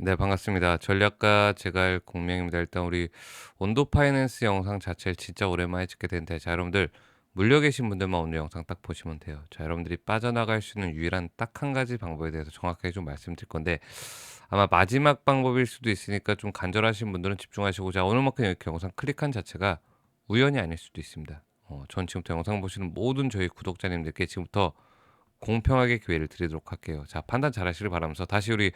네, 반갑습니다. 전략가 제갈 공명입니다. 일단 우리 온도 파이낸스 영상 자체를 진짜 오랜만에 찍게 되는데, 자, 여러분들 물려 계신 분들만 오늘 영상 딱 보시면 돼요. 자, 여러분들이 빠져나갈 수 있는 유일한 딱 한 가지 방법에 대해서 정확하게 좀 말씀드릴 건데, 아마 마지막 방법일 수도 있으니까 좀 간절하신 분들은 집중하시고, 자, 오늘만큼 이렇게 영상 클릭한 자체가 우연이 아닐 수도 있습니다. 어, 전 지금부터 영상 보시는 모든 저희 구독자님들께 지금부터 공평하게 기회를 드리도록 할게요. 자, 판단 잘 하시길 바라면서 다시 우리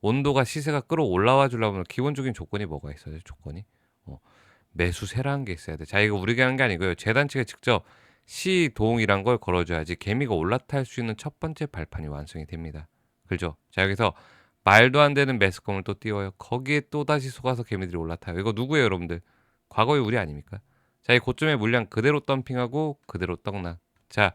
온도가 시세가 끌어올라와 주려면 기본적인 조건이 뭐가 있어요? 조건이 어, 매수세라는 게 있어야 돼. 자 이거 우리가 하는 게 아니고요. 재단 측에 직접 시동이란 걸 걸어줘야지 개미가 올라탈 수 있는 첫 번째 발판이 완성이 됩니다. 그죠? 자 여기서 말도 안 되는 매스컴을 또 띄워요. 거기에 또 다시 속아서 개미들이 올라타요. 이거 누구예요, 여러분들? 과거의 우리 아닙니까? 자, 이 고점의 물량 그대로 덤핑하고 그대로 떡락. 자,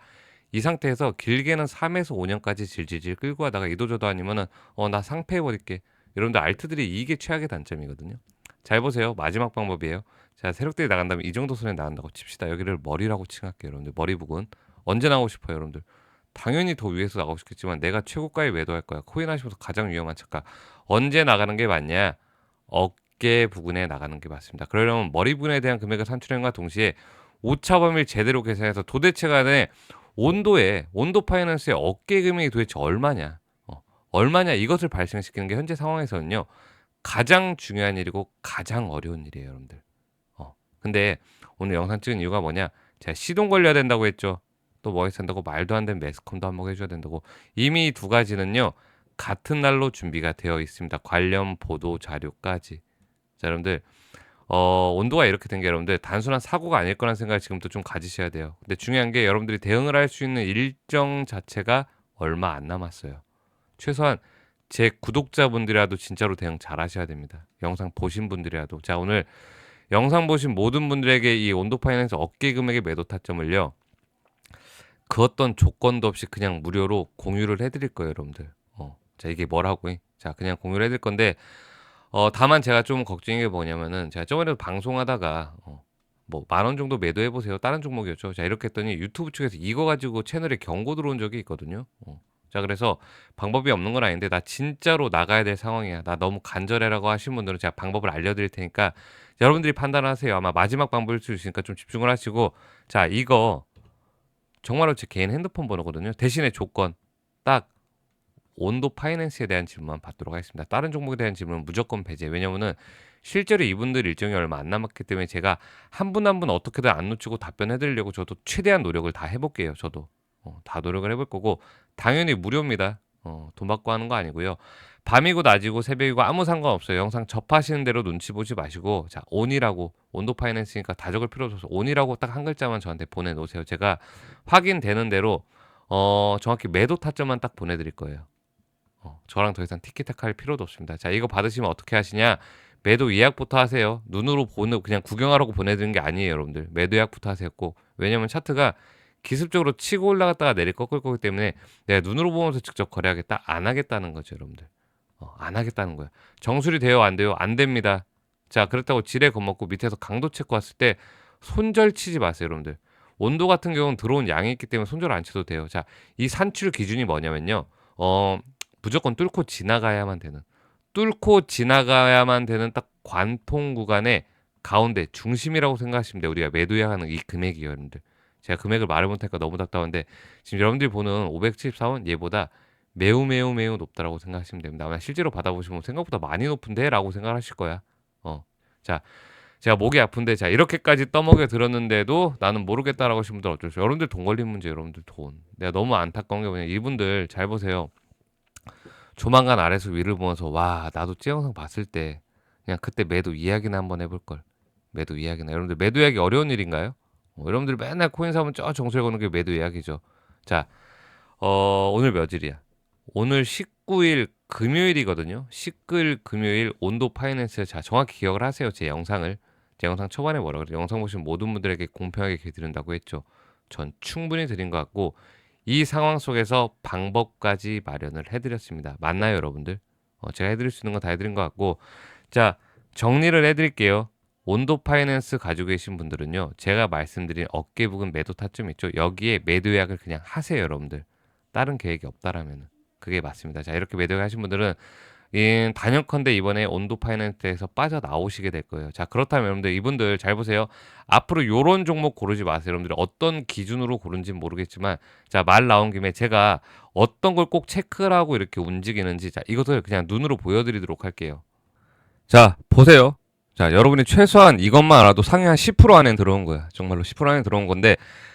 이 상태에서 길게는 3에서 5년까지 질질질 끌고 가다가 이도저도 아니면은 어 나 상패해 버릴게. 여러분들 알트들이 이게 최악의 단점이거든요. 잘 보세요. 마지막 방법이에요. 자, 세력들이 나간다면 이 정도 손에 나간다고 칩시다. 여기를 머리라고 칭할게요, 여러분들. 머리 부근. 언제 나오고 싶어요, 여러분들? 당연히 더 위에서 나가고 싶겠지만 내가 최고가에 매도할 거야. 코인 하시면서 가장 위험한 착각. 언제 나가는 게 맞냐? 어깨 부근에 나가는 게 맞습니다. 그러려면 머리 부근에 대한 금액을 산출함과 동시에 오차 범위를 제대로 계산해서 도대체 간에 온도에 온도 파이낸스의 어깨 금액이 도대체 얼마냐? 어, 얼마냐 이것을 발생시키는 게 현재 상황에서는요 가장 중요한 일이고 가장 어려운 일이에요, 여러분들. 어, 근데 오늘 영상 찍은 이유가 뭐냐? 제가 시동 걸려야 된다고 했죠. 또 뭐 해야 된다고 말도 안 되는 매스컴도 한번 해줘야 된다고 이미 두 가지는요 같은 날로 준비가 되어 있습니다. 관련 보도 자료까지. 자, 여러분들 어, 온도가 이렇게 된 게 여러분들 단순한 사고가 아닐 거라는 생각을 지금부터 좀 가지셔야 돼요. 근데 중요한 게 여러분들이 대응을 할 수 있는 일정 자체가 얼마 안 남았어요. 최소한 제 구독자분들이라도 진짜로 대응 잘 하셔야 됩니다. 영상 보신 분들이라도. 자, 오늘 영상 보신 모든 분들에게 이 온도 파이낸스 어깨 금액의 매도 타점을요. 그 어떤 조건도 없이 그냥 무료로 공유를 해드릴 거예요, 여러분들. 어, 자, 이게 뭐라고? 자, 그냥 공유를 해드릴 건데, 어, 다만 제가 좀 걱정인 게 뭐냐면은 제가 저번에도 방송하다가 어, 뭐 만 원 정도 매도해 보세요. 다른 종목이었죠. 자 이렇게 했더니 유튜브 측에서 이거 가지고 채널에 경고 들어온 적이 있거든요. 어. 자 그래서 방법이 없는 건 아닌데 나 진짜로 나가야 될 상황이야. 나 너무 간절해라고 하신 분들은 제가 방법을 알려드릴 테니까 여러분들이 판단하세요. 아마 마지막 방법일 수 있으니까 좀 집중을 하시고 자 이거 정말로 제 개인 핸드폰 번호거든요. 대신에 조건 딱 온도 파이낸스에 대한 질문만 받도록 하겠습니다. 다른 종목에 대한 질문은 무조건 배제. 왜냐면은 실제로 이분들 일정이 얼마 안 남았기 때문에 제가 한 분 한 분 어떻게든 안 놓치고 답변해 드리려고 저도 최대한 노력을 다 해볼게요. 저도 어, 다 노력을 해볼 거고 당연히 무료입니다. 어, 돈 받고 하는 거 아니고요. 밤이고 낮이고 새벽이고 아무 상관없어요. 영상 접하시는 대로 눈치 보지 마시고 자 온이라고 온도 파이낸스니까 다 적을 필요 없어서 온이라고 딱 한 글자만 저한테 보내놓으세요. 제가 확인되는 대로 어, 정확히 매도 타점만 딱 보내드릴 거예요. 어, 저랑 더 이상 티키타카 할 필요도 없습니다. 자, 이거 받으시면 어떻게 하시냐? 매도 예약부터 하세요. 눈으로 보는 그냥 구경하라고 보내드리는 게 아니에요, 여러분들. 매도 예약부터 하세요. 꼭. 왜냐면 차트가 기습적으로 치고 올라갔다가 내릴 꺾을 거기 때문에 내가 눈으로 보면서 직접 거래하겠다 안 하겠다는 거죠, 여러분들. 어, 안 하겠다는 거야. 정수리 돼요, 안 돼요? 안 됩니다. 자, 그렇다고 지뢰 겁먹고 밑에서 강도 체크 왔을 때 손절 치지 마세요, 여러분들. 온도 같은 경우는 들어온 양이 있기 때문에 손절 안 쳐도 돼요. 자, 이 산출 기준이 뭐냐면요. 어, 무조건 뚫고 지나가야만 되는 뚫고 지나가야만 되는 딱 관통 구간의 가운데 중심이라고 생각하시면 돼요. 우리가 매도해야 하는 이 금액이요, 여러분들. 제가 금액을 말을 못하니까 너무 답답한데 지금 여러분들이 보는 574원 얘보다 매우 매우 매우 높다라고 생각하시면 됩니다. 아마 실제로 받아보시면 생각보다 많이 높은데라고 생각하실 거야. 어, 자, 제가 목이 아픈데 자 이렇게까지 떠먹여 들었는데도 나는 모르겠다라고 하시는 분들 어쩔 수? 여러분들 돈 걸린 문제, 여러분들 돈. 내가 너무 안타까운 게 뭐냐, 이분들 잘 보세요. 조만간 아래서 위를 보면서 와 나도 찌 영상 봤을 때 그냥 그때 매도 이야기나 한번 해볼 걸 매도 이야기나 여러분들 매도 이야기 어려운 일인가요? 어, 여러분들 맨날 코인 사면 저 정수에 거는 게 매도 이야기죠. 자, 어, 오늘 며칠이야? 오늘 19일 금요일이거든요. 19일 금요일 온도 파이낸스 자 정확히 기억을 하세요. 제 영상을 제 영상 초반에 뭐라 그래? 영상 보신 모든 분들에게 공평하게 드린다고 했죠. 전 충분히 드린 것 같고 이 상황 속에서 방법까지 마련을 해드렸습니다. 맞나요, 여러분들? 어, 제가 해드릴 수 있는 건 다 해드린 것 같고, 자 정리를 해드릴게요. 온도 파이낸스 가지고 계신 분들은요, 제가 말씀드린 어깨 부근 매도 타점 있죠. 여기에 매도 예약을 그냥 하세요, 여러분들. 다른 계획이 없다라면 그게 맞습니다. 자 이렇게 매도 하신 분들은 인 단연컨대 이번에 온도 파이낸스에서 빠져나오시게 될 거예요. 자, 그렇다면 여러분들 이분들 잘 보세요. 앞으로 요런 종목 고르지 마세요. 여러분들 어떤 기준으로 고른지 모르겠지만 자, 말 나온 김에 제가 어떤 걸 꼭 체크를 하고 이렇게 움직이는지 자, 이것을 그냥 눈으로 보여드리도록 할게요. 자, 보세요. 자, 여러분이 최소한 이것만 알아도 상위 한 10% 안에 들어온 거야. 정말로 10% 안에 들어온 건데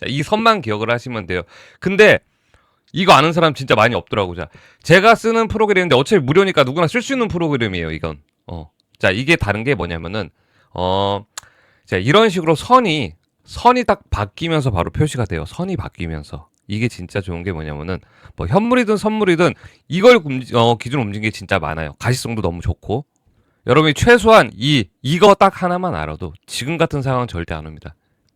자, 이 선만 기억을 하시면 돼요. 근데 이거 아는 사람 진짜 많이 없더라고. 자, 제가 쓰는 프로그램인데 어차피 무료니까 누구나 쓸 수 있는 프로그램이에요. 이건. 어. 자, 이게 다른 게 뭐냐면은 어, 자, 이런 식으로 선이 선이 딱 바뀌면서 바로 표시가 돼요. 선이 바뀌면서. 이게 진짜 좋은 게 뭐냐면은 뭐 현물이든 선물이든 이걸 움직, 어, 기준 움직이는 게 진짜 많아요. 가시성도 너무 좋고 여러분이 최소한 이 이거 딱 하나만 알아도 지금 같은 상황은 절대 안 옵니다.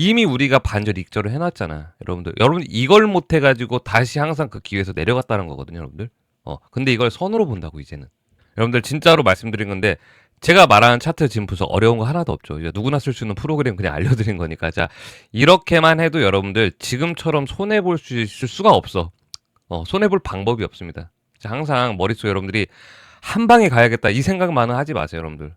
이미 우리가 반절 익절을 해놨잖아. 여러분들. 여러분 이걸 못 해가지고 다시 항상 그 기회에서 내려갔다는 거거든요, 여러분들. 어, 근데 이걸 선으로 본다고, 이제는. 여러분들 진짜로 말씀드린 건데, 제가 말하는 차트 지금 분석 어려운 거 하나도 없죠. 이제 누구나 쓸 수 있는 프로그램 그냥 알려드린 거니까. 자, 이렇게만 해도 여러분들 지금처럼 손해볼 수 있을 수가 없어. 어, 손해볼 방법이 없습니다. 자, 항상 머릿속에 여러분들이 한 방에 가야겠다 이 생각만은 하지 마세요, 여러분들.